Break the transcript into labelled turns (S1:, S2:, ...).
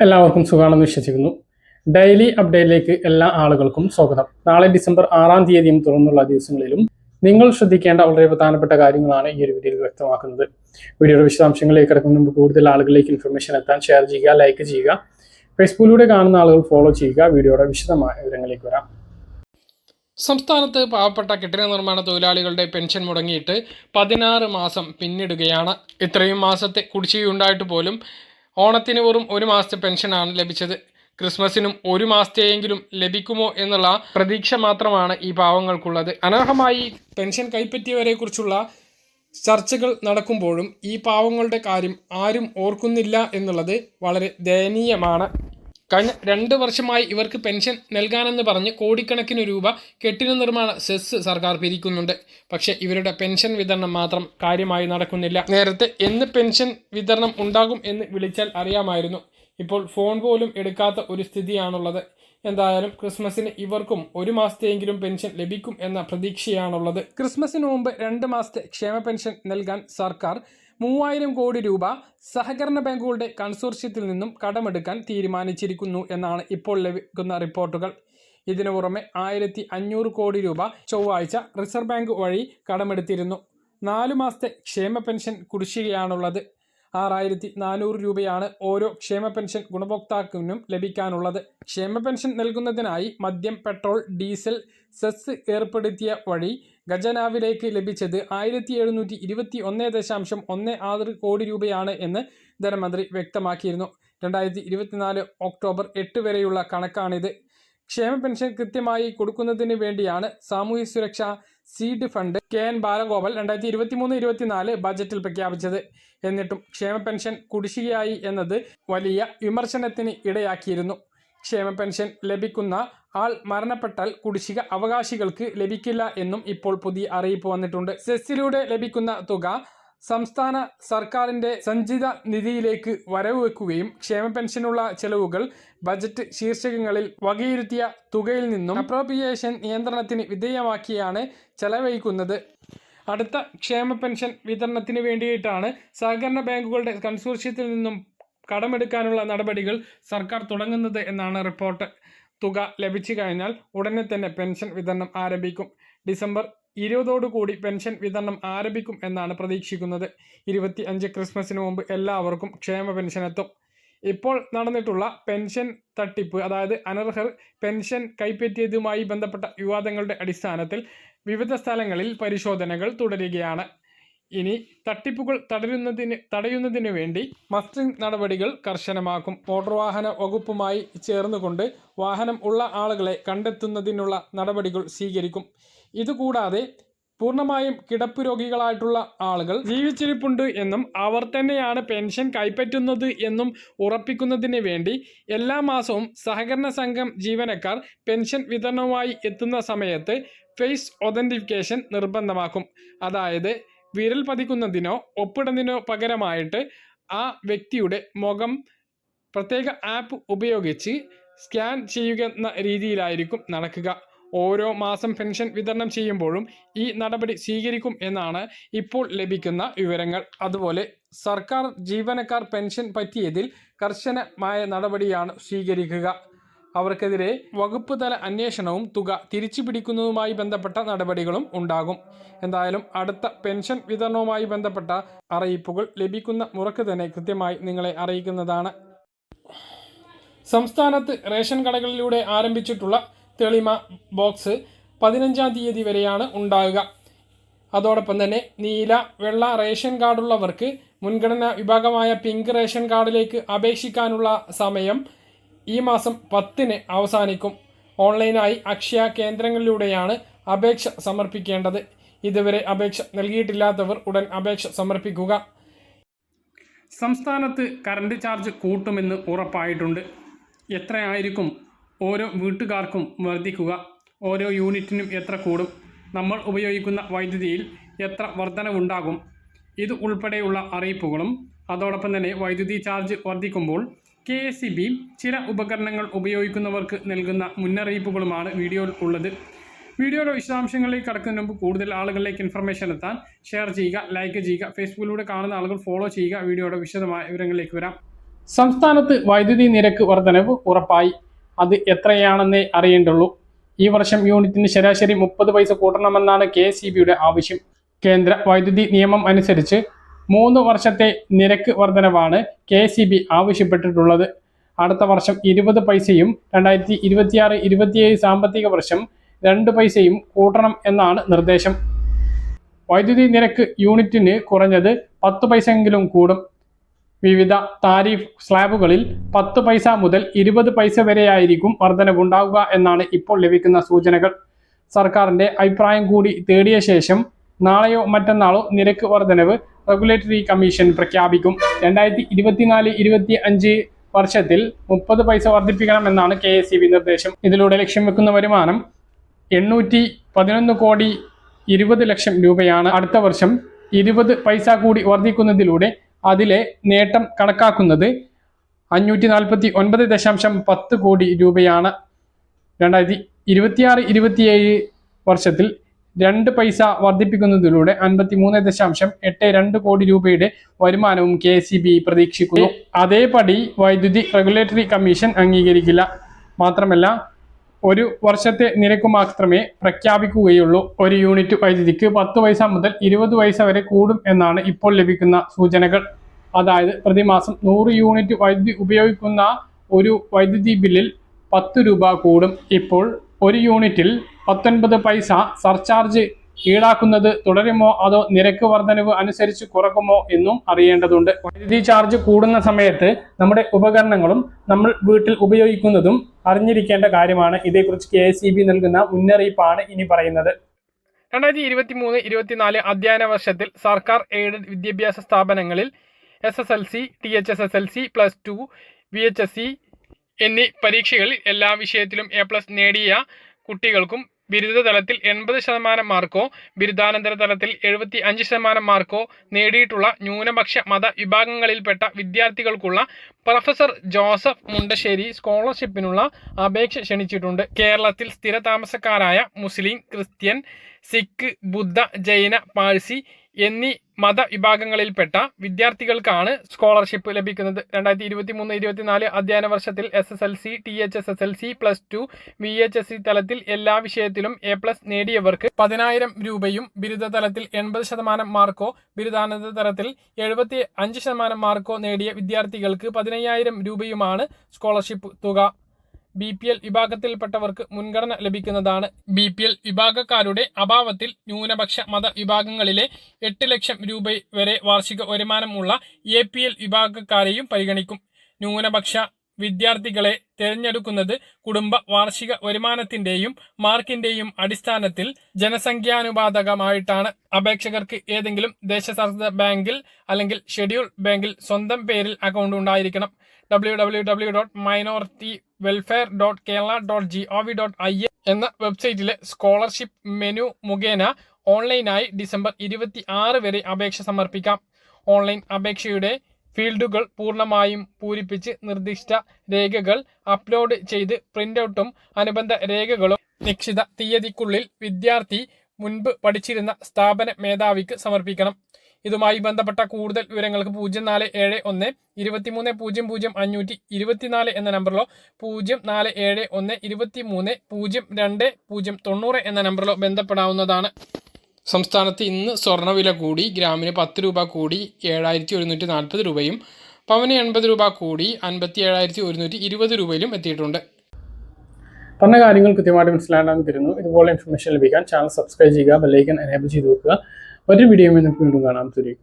S1: എല്ലാവർക്കും സുഖമാണെന്ന് വിശ്വസിക്കുന്നു. ഡെയിലി അപ്ഡേറ്റിലേക്ക് എല്ലാ ആളുകൾക്കും സ്വാഗതം. നാളെ ഡിസംബർ ആറാം തീയതിയും തുടർന്നുള്ള ദിവസങ്ങളിലും നിങ്ങൾ ശ്രദ്ധിക്കേണ്ട വളരെ പ്രധാനപ്പെട്ട കാര്യങ്ങളാണ് ഈ ഒരു വീഡിയോയിൽ വ്യക്തമാക്കുന്നത്. വീഡിയോയുടെ വിശദാംശങ്ങളിലേക്ക് കിടക്കുന്ന മുമ്പ് കൂടുതൽ ആളുകളിലേക്ക് ഇൻഫർമേഷൻ എത്താൻ ഷെയർ ചെയ്യുക ലൈക്ക് ചെയ്യുക ഫേസ്ബുക്കിലൂടെ കാണുന്ന ആളുകൾ ഫോളോ ചെയ്യുക വീഡിയോയുടെ വിശദമായ വിവരങ്ങളിലേക്ക് വരാം.
S2: സംസ്ഥാനത്ത് പാവപ്പെട്ട കെട്ടിട നിർമ്മാണ തൊഴിലാളികളുടെ പെൻഷൻ മുടങ്ങിയിട്ട് പതിനാറ് മാസം പിന്നിടുകയാണ്. ഇത്രയും മാസത്തെ കുടിശ്ശികയുണ്ടായിട്ട് പോലും ഓണത്തിന് വെറും ഒരു മാസത്തെ പെൻഷനാണ് ലഭിച്ചത്. ക്രിസ്മസിനും ഒരു മാസത്തെയെങ്കിലും ലഭിക്കുമോ എന്നുള്ള പ്രതീക്ഷ മാത്രമാണ് ഈ പാവങ്ങൾക്കുള്ളത്. അനർഹമായി പെൻഷൻ കൈപ്പറ്റിയവരെക്കുറിച്ചുള്ള ചർച്ചകൾ നടക്കുമ്പോഴും ഈ പാവങ്ങളുടെ കാര്യം ആരും ഓർക്കുന്നില്ല എന്നുള്ളത് വളരെ ദയനീയമാണ്. കഴിഞ്ഞ രണ്ട് വർഷമായി ഇവർക്ക് പെൻഷൻ നൽകാനെന്ന് പറഞ്ഞ് കോടിക്കണക്കിന് രൂപ കെട്ടിട നിർമ്മാണ സെസ് സർക്കാർ പിരിക്കുന്നുണ്ട്. പക്ഷേ ഇവരുടെ പെൻഷൻ വിതരണം മാത്രം കാര്യമായി നടക്കുന്നില്ല. നേരത്തെ എന്ന് പെൻഷൻ വിതരണം ഉണ്ടാകും എന്ന് വിളിച്ചാൽ അറിയാമായിരുന്നു. ഇപ്പോൾ ഫോൺ പോലും എടുക്കാത്ത ഒരു സ്ഥിതിയാണുള്ളത്. എന്തായാലും ക്രിസ്മസിന് ഇവർക്കും ഒരു മാസത്തെയെങ്കിലും പെൻഷൻ ലഭിക്കും എന്ന പ്രതീക്ഷയാണുള്ളത്. ക്രിസ്മസിന് മുമ്പ് രണ്ട് മാസത്തെ ക്ഷേമ പെൻഷൻ നൽകാൻ സർക്കാർ മൂവായിരം കോടി രൂപ സഹകരണ ബാങ്കുകളുടെ കൺസോർഷ്യത്തിൽ നിന്നും കടമെടുക്കാൻ തീരുമാനിച്ചിരിക്കുന്നു എന്നാണ് ഇപ്പോൾ ലഭിക്കുന്ന റിപ്പോർട്ടുകൾ. ഇതിനു പുറമെ ആയിരത്തി അഞ്ഞൂറ് കോടി രൂപ ചൊവ്വാഴ്ച റിസർവ് ബാങ്ക് വഴി കടമെടുത്തിരുന്നു. നാലു മാസത്തെ ക്ഷേമ പെൻഷൻ കുടിശ്ശികയാണുള്ളത്. ആറായിരത്തി നാനൂറ് രൂപയാണ് ഓരോ ക്ഷേമ പെൻഷൻ ഗുണഭോക്താക്കളിനും ലഭിക്കാനുള്ളത്. ക്ഷേമ പെൻഷൻ നൽകുന്നതിനായി മദ്യം പെട്രോൾ ഡീസൽ സെസ് ഏർപ്പെടുത്തിയ വഴി ഖജനാവിലേക്ക് ലഭിച്ചത് ആയിരത്തി എഴുന്നൂറ്റി ഇരുപത്തി ഒന്ന് ദശാംശം ഒന്ന് ആറ് കോടി രൂപയാണ് എന്ന് ധനമന്ത്രി വ്യക്തമാക്കിയിരുന്നു. രണ്ടായിരത്തി ഇരുപത്തിനാല് ഒക്ടോബർ എട്ട് വരെയുള്ള കണക്കാണിത്. ക്ഷേമ പെൻഷൻ കൃത്യമായി കൊടുക്കുന്നതിന് വേണ്ടിയാണ് സാമൂഹ്യ സുരക്ഷാ seed fund K N Balagopal രണ്ടായിരത്തി ഇരുപത്തി മൂന്ന് ഇരുപത്തിനാല് ബജറ്റിൽ പ്രഖ്യാപിച്ചത്. എന്നിട്ടും ക്ഷേമ പെൻഷൻ കുടിശ്ശികയായി എന്നത് വലിയ വിമർശനത്തിന് ഇടയാക്കിയിരുന്നു. ക്ഷേമ പെൻഷൻ ലഭിക്കുന്ന ആൾ മരണപ്പെട്ടാൽ കുടിശ്ശിക അവകാശികൾക്ക് ലഭിക്കില്ല എന്നും ഇപ്പോൾ പുതിയ അറിയിപ്പ് വന്നിട്ടുണ്ട്. സെസ്സിലൂടെ ലഭിക്കുന്ന തുക സംസ്ഥാന സർക്കാരിന്റെ സഞ്ചിത നിധിയിലേക്ക് വരവ് വെക്കുകയും ക്ഷേമ പെൻഷനുള്ള ചെലവുകൾ ബജറ്റ് ശീർഷകങ്ങളിൽ വകയിരുത്തിയ തുകയിൽ നിന്നും അപ്രോപ്രിയേഷൻ നിയന്ത്രണത്തിന് വിധേയമാക്കിയാണ് ചെലവഴിക്കുന്നത്. അടുത്ത ക്ഷേമ പെൻഷൻ വിതരണത്തിന് വേണ്ടിയിട്ടാണ് സഹകരണ ബാങ്കുകളുടെ കൺസോർഷ്യത്തിൽ നിന്നും കടമെടുക്കാനുള്ള നടപടികൾ സർക്കാർ തുടങ്ങുന്നത് എന്നാണ് റിപ്പോർട്ട്. തുക ലഭിച്ചു കഴിഞ്ഞാൽ ഉടനെ തന്നെ പെൻഷൻ വിതരണം ആരംഭിക്കും. ഡിസംബർ ഇരുപതോടുകൂടി പെൻഷൻ വിതരണം ആരംഭിക്കും എന്നാണ് പ്രതീക്ഷിക്കുന്നത്. ഇരുപത്തി അഞ്ച് ക്രിസ്മസിന് മുമ്പ് എല്ലാവർക്കും ക്ഷേമ പെൻഷൻ എത്തും ഇപ്പോൾ നടന്നിട്ടുള്ള പെൻഷൻ തട്ടിപ്പ് അതായത് അനർഹർ പെൻഷൻ കൈപ്പറ്റിയതുമായി ബന്ധപ്പെട്ട വിവാദങ്ങളുടെ അടിസ്ഥാനത്തിൽ വിവിധ സ്ഥലങ്ങളിൽ പരിശോധനകൾ തുടരുകയാണ്. ഇനി തട്ടിപ്പുകൾ തടയുന്നതിന് തടയുന്നതിന് വേണ്ടി മസ്റ്ററിംഗ് നടപടികൾ കർശനമാക്കും. മോട്ടോർ വാഹന വകുപ്പുമായി ചേർന്നുകൊണ്ട് വാഹനം ഉള്ള ആളുകളെ കണ്ടെത്തുന്നതിനുള്ള നടപടികൾ സ്വീകരിക്കും. ഇതുകൂടാതെ പൂർണമായും കിടപ്പ് രോഗികളായിട്ടുള്ള ആളുകൾ ജീവിച്ചിരിപ്പുണ്ട് എന്നും അവർ തന്നെയാണ് പെൻഷൻ കൈപ്പറ്റുന്നത് എന്നും ഉറപ്പിക്കുന്നതിന് വേണ്ടി എല്ലാ മാസവും സഹകരണ സംഘം ജീവനക്കാർ പെൻഷൻ വിതരണവുമായി എത്തുന്ന സമയത്ത് ഫേസ് ഒതന്റിഫിക്കേഷൻ നിർബന്ധമാക്കും. അതായത് വിരൽ പതിക്കുന്നതിനോ ഒപ്പിടുന്നതിനോ പകരമായിട്ട് ആ വ്യക്തിയുടെ മുഖം പ്രത്യേക ആപ്പ് ഉപയോഗിച്ച് സ്കാൻ ചെയ്യുക എന്ന രീതിയിലായിരിക്കും നടക്കുക. ഓരോ മാസം പെൻഷൻ വിതരണം ചെയ്യുമ്പോഴും ഈ നടപടി സ്വീകരിക്കും എന്നാണ് ഇപ്പോൾ ലഭിക്കുന്ന വിവരങ്ങൾ. അതുപോലെ സർക്കാർ ജീവനക്കാർ പെൻഷൻ പറ്റിയതിൽ കർശനമായ നടപടിയാണ് സ്വീകരിക്കുക. അവർക്കെതിരെ വകുപ്പ് തല അന്വേഷണവും തുക തിരിച്ചു പിടിക്കുന്നതുമായി ബന്ധപ്പെട്ട നടപടികളും ഉണ്ടാകും. എന്തായാലും അടുത്ത പെൻഷൻ വിതരണവുമായി ബന്ധപ്പെട്ട അറിയിപ്പുകൾ ലഭിക്കുന്ന മുറക്ക് തന്നെ കൃത്യമായി നിങ്ങളെ അറിയിക്കുന്നതാണ്. സംസ്ഥാനത്ത് റേഷൻ കടകളിലൂടെ ആരംഭിച്ചിട്ടുള്ള തെളിമ ബോക്സ് പതിനഞ്ചാം തീയതി വരെയാണ് ഉണ്ടാകുക. അതോടൊപ്പം തന്നെ നീല വെള്ള റേഷൻ കാർഡുള്ളവർക്ക് മുൻഗണനാ വിഭാഗമായ പിങ്ക് റേഷൻ കാർഡിലേക്ക് അപേക്ഷിക്കാനുള്ള സമയം ഈ മാസം പത്തിന് അവസാനിക്കും. ഓൺലൈനായി അക്ഷയ കേന്ദ്രങ്ങളിലൂടെയാണ് അപേക്ഷ സമർപ്പിക്കേണ്ടത്. ഇതുവരെ അപേക്ഷ നൽകിയിട്ടില്ലാത്തവർ ഉടൻ അപേക്ഷ സമർപ്പിക്കുക. സംസ്ഥാനത്ത് കറണ്ട് ചാർജ് കൂട്ടുമെന്ന് ഉറപ്പായിട്ടുണ്ട്. എത്രയായിരിക്കും ഓരോ വീട്ടുകാർക്കും വർദ്ധിക്കുക. ഓരോ യൂണിറ്റിനും എത്ര കൂടും. നമ്മൾ ഉപയോഗിക്കുന്ന വൈദ്യുതിയിൽ എത്ര വർധനവുണ്ടാകും. ഇത് ഉൾപ്പെടെയുള്ള അറിയിപ്പുകളും അതോടൊപ്പം തന്നെ വൈദ്യുതി ചാർജ് വർദ്ധിക്കുമ്പോൾ കെ എസ് ബി ചില ഉപകരണങ്ങൾ ഉപയോഗിക്കുന്നവർക്ക് നൽകുന്ന മുന്നറിയിപ്പുകളുമാണ് വീഡിയോയിൽ ഉള്ളത്. വീഡിയോയുടെ വിശദാംശങ്ങളിലേക്ക് കടക്കുന്നതിന് മുമ്പ് കൂടുതൽ ആളുകളിലേക്ക് ഇൻഫർമേഷൻ എത്താൻ ഷെയർ ചെയ്യുക ലൈക്ക് ചെയ്യുക ഫേസ്ബുക്കിലൂടെ കാണുന്ന ആളുകൾ ഫോളോ ചെയ്യുക. വീഡിയോയുടെ വിശദമായ വിവരങ്ങളിലേക്ക് വരാം.
S1: സംസ്ഥാനത്ത് വൈദ്യുതി നിരക്ക് വർധനവ് ഉറപ്പായി. അത് എത്രയാണെന്നേ അറിയേണ്ടുള്ളൂ. ഈ വർഷം യൂണിറ്റിന് ശരാശരി മുപ്പത് പൈസ കൂട്ടണമെന്നാണ് കെ സി ആവശ്യം. കേന്ദ്ര വൈദ്യുതി നിയമം അനുസരിച്ച് മൂന്ന് വർഷത്തെ നിരക്ക് വർധനവാണ് കെ സി ബി ആവശ്യപ്പെട്ടിട്ടുള്ളത്. അടുത്ത വർഷം ഇരുപത് പൈസയും രണ്ടായിരത്തി ഇരുപത്തിയാറ് ഇരുപത്തിയേഴ് സാമ്പത്തിക വർഷം രണ്ട് പൈസയും കൂട്ടണം എന്നാണ് നിർദ്ദേശം. വൈദ്യുതി നിരക്ക് യൂണിറ്റിന് കുറഞ്ഞത് പത്ത് പൈസയെങ്കിലും കൂടും. വിവിധ താരിഫ് സ്ലാബുകളിൽ പത്ത് പൈസ മുതൽ ഇരുപത് പൈസ വരെയായിരിക്കും വർധനവുണ്ടാവുക എന്നാണ് ഇപ്പോൾ ലഭിക്കുന്ന സൂചനകൾ. സർക്കാരിന്റെ അഭിപ്രായം കൂടി തേടിയ ശേഷം നാളെയോ മറ്റന്നാളോ നിരക്ക് വർധനവ്. റെഗുലേറ്ററി കമ്മീഷൻ പ്രഖ്യാപിക്കും. രണ്ടായിരത്തി ഇരുപത്തിനാല് ഇരുപത്തി അഞ്ച് വർഷത്തിൽ മുപ്പത് പൈസ വർദ്ധിപ്പിക്കണമെന്നാണ് കെ എസ് നിർദ്ദേശം. ഇതിലൂടെ ലക്ഷ്യം വെക്കുന്ന വരുമാനം എണ്ണൂറ്റി പതിനൊന്ന് കോടി ഇരുപത് ലക്ഷം രൂപയാണ്. അടുത്ത വർഷം ഇരുപത് പൈസ കൂടി വർദ്ധിക്കുന്നതിലൂടെ അതിലെ നേട്ടം കണക്കാക്കുന്നത് അഞ്ഞൂറ്റി നാൽപ്പത്തി ഒൻപത് ദശാംശം പത്ത് കോടി രൂപയാണ്. രണ്ടായിരത്തി ഇരുപത്തിയാറ് ഇരുപത്തിയേഴ് വർഷത്തിൽ രണ്ട് പൈസ വർദ്ധിപ്പിക്കുന്നതിലൂടെ അൻപത്തി മൂന്ന് ദശാംശം എട്ട് രണ്ട് കോടി രൂപയുടെ വരുമാനവും കെ സി ബി പ്രതീക്ഷിക്കുന്നു. അതേപടി വൈദ്യുതി റെഗുലേറ്ററി കമ്മീഷൻ അംഗീകരിക്കില്ല. മാത്രമല്ല ഒരു വർഷത്തെ നിരക്ക് മാത്രമേ പ്രഖ്യാപിക്കുകയുള്ളൂ. ഒരു യൂണിറ്റ് വൈദ്യുതിക്ക് പത്ത് പൈസ മുതൽ ഇരുപത് പൈസ വരെ കൂടും എന്നാണ് ഇപ്പോൾ ലഭിക്കുന്ന സൂചനകൾ. അതായത് പ്രതിമാസം നൂറ് യൂണിറ്റ് വൈദ്യുതി ഉപയോഗിക്കുന്ന ഒരു വൈദ്യുതി ബില്ലിൽ പത്ത് രൂപ കൂടും. ഇപ്പോൾ ഒരു യൂണിറ്റിൽ പത്തൊൻപത് പൈസ സർചാർജ് ഈടാക്കുന്നത് തുടരുമോ? അതോ നിരക്ക് വർധനവ് അനുസരിച്ച് കുറക്കുമോ എന്നും അറിയേണ്ടതുണ്ട്. വൈദ്യുതി ചാർജ് കൂടുന്ന സമയത്ത് നമ്മുടെ ഉപകരണങ്ങളും നമ്മൾ വീട്ടിൽ ഉപയോഗിക്കുന്നതും അറിഞ്ഞിരിക്കേണ്ട കാര്യമാണ്. ഇതേക്കുറിച്ച് കെ നൽകുന്ന മുന്നറിയിപ്പാണ് ഇനി പറയുന്നത്.
S2: രണ്ടായിരത്തി ഇരുപത്തി മൂന്ന് ഇരുപത്തിനാല് അധ്യയന വർഷത്തിൽ സർക്കാർ എയ്ഡഡ് വിദ്യാഭ്യാസ സ്ഥാപനങ്ങളിൽ S S L C T H S S L C plus two V H S C എന്നീ പരീക്ഷകളിൽ എല്ലാ വിഷയത്തിലും എ പ്ലസ് നേടിയ കുട്ടികൾക്കും ബിരുദ തലത്തിൽ എൺപത് ശതമാനം മാർക്കോ ബിരുദാനന്തര തലത്തിൽ എഴുപത്തി അഞ്ച് ശതമാനം മാർക്കോ നേടിയിട്ടുള്ള ന്യൂനപക്ഷ മത വിഭാഗങ്ങളിൽപ്പെട്ട വിദ്യാർത്ഥികൾക്കുള്ള പ്രൊഫസർ ജോസഫ് മുണ്ടശ്ശേരി സ്കോളർഷിപ്പിനുള്ള അപേക്ഷ ക്ഷണിച്ചിട്ടുണ്ട്. കേരളത്തിൽ സ്ഥിര താമസക്കാരായ മുസ്ലിം ക്രിസ്ത്യൻ സിഖ് ബുദ്ധ ജൈന പാഴ്സി എന്നീ മതവിഭാഗങ്ങളിൽപ്പെട്ട വിദ്യാർത്ഥികൾക്കാണ് സ്കോളർഷിപ്പ് ലഭിക്കുന്നത്. രണ്ടായിരത്തി ഇരുപത്തി മൂന്ന് ഇരുപത്തിനാല് അധ്യയന വർഷത്തിൽ S S L C T H S S L C plus two V H S C തലത്തിൽ എല്ലാ വിഷയത്തിലും എ പ്ലസ് നേടിയവർക്ക് പതിനായിരം രൂപയും ബിരുദ തലത്തിൽ എൺപത് ശതമാനം മാർക്കോ ബിരുദാനന്തര തലത്തിൽ എഴുപത്തി അഞ്ച് ശതമാനം മാർക്കോ നേടിയ വിദ്യാർത്ഥികൾക്ക് പതിനയ്യായിരം രൂപയുമാണ് സ്കോളർഷിപ്പ് തുക. ബി പി എൽ വിഭാഗത്തിൽപ്പെട്ടവർക്ക് മുൻഗണന ലഭിക്കുന്നതാണ് ബി പി എൽ വിഭാഗക്കാരുടെ അഭാവത്തിൽ ന്യൂനപക്ഷ മത വിഭാഗങ്ങളിലെ എട്ട് ലക്ഷം രൂപ വരെ വാർഷിക വരുമാനമുള്ള എ പി എൽ വിഭാഗക്കാരെയും പരിഗണിക്കും. ന്യൂനപക്ഷ വിദ്യാർത്ഥികളെ തിരഞ്ഞെടുക്കുന്നത് കുടുംബ വാർഷിക വരുമാനത്തിന്റെയും മാർക്കിന്റെയും അടിസ്ഥാനത്തിൽ ജനസംഖ്യാനുപാതകമായിട്ടാണ്. അപേക്ഷകർക്ക് ഏതെങ്കിലും ദേശസാൽകൃത ബാങ്കിൽ അല്ലെങ്കിൽ ഷെഡ്യൂൾ ബാങ്കിൽ സ്വന്തം പേരിൽ അക്കൗണ്ട് ഉണ്ടായിരിക്കണം. W W W dot minority welfare dot Kerala dot G O V dot I എന്ന വെബ്സൈറ്റിലെ സ്കോളർഷിപ്പ് മെനു മുഖേന ഓൺലൈനായി ഡിസംബർ ഇരുപത്തി ആറ് വരെ അപേക്ഷ സമർപ്പിക്കാം. ഓൺലൈൻ അപേക്ഷയുടെ ഫീൽഡുകൾ പൂർണമായും പൂരിപ്പിച്ച് നിർദ്ദിഷ്ട രേഖകൾ അപ്ലോഡ് ചെയ്ത് പ്രിന്റൌട്ടും അനുബന്ധ രേഖകളും നിശ്ചിത തീയതിക്കുള്ളിൽ വിദ്യാർത്ഥി മുൻപ് പഠിച്ചിരുന്ന സ്ഥാപന മേധാവിക്ക് സമർപ്പിക്കണം. ഇതുമായി ബന്ധപ്പെട്ട കൂടുതൽ വിവരങ്ങൾക്ക് പൂജ്യം നാല് ഏഴ് ഒന്ന് ഇരുപത്തിമൂന്ന് പൂജ്യം പൂജ്യം അഞ്ഞൂറ്റി ഇരുപത്തിനാല് എന്ന നമ്പറിലോ പൂജ്യം നാല് ഏഴ് ഒന്ന് ഇരുപത്തി മൂന്ന് പൂജ്യം രണ്ട് പൂജ്യം തൊണ്ണൂറ് എന്ന നമ്പറിലോ ബന്ധപ്പെടാവുന്നതാണ്. സംസ്ഥാനത്ത് ഇന്ന് സ്വർണവില കൂടി ഗ്രാമിന് പത്ത് രൂപ കൂടി ഏഴായിരത്തി ഒരുന്നൂറ്റി നാൽപ്പത് രൂപയും പവന് എൺപത് രൂപ കൂടി അൻപത്തി ഏഴായിരത്തി ഒരുന്നൂറ്റി ഇരുപത് രൂപയിലും എത്തിയിട്ടുണ്ട്.
S1: പറഞ്ഞ കാര്യങ്ങൾ കൃത്യമായിട്ട് മനസ്സിലാക്കാൻ തരുന്നു. ഇതുപോലെ ഇൻഫർമേഷൻ ലഭിക്കാൻ ചാനൽ സബ്സ്ക്രൈബ് ചെയ്യുക ബെല്ലൈക്കൻ എനേബിൾ ചെയ്ത് വെക്കുക. ഒരു വീഡിയോ നമുക്ക് വീണ്ടും കാണാം തുരി